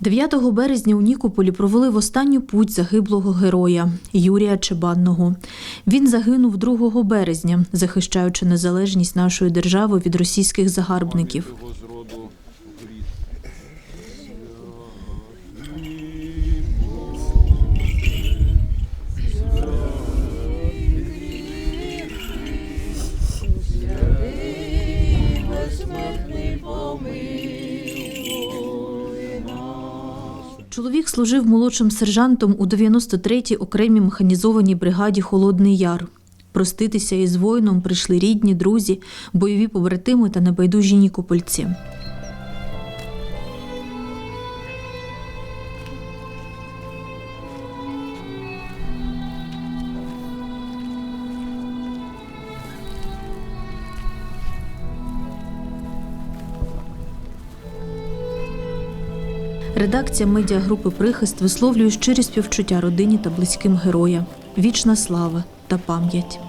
9 березня у Нікополі провели в останню путь загиблого героя Юрія Чебанного. Він загинув 2 березня, захищаючи незалежність нашої держави від російських загарбників. Чоловік служив молодшим сержантом у 93-й окремій механізованій бригаді Холодний Яр. Проститися із воїном прийшли рідні, друзі, бойові побратими та небайдужі нікопольці. Редакція медіагрупи Прихист висловлює щирі співчуття родині та близьким героя. Вічна слава та пам'ять.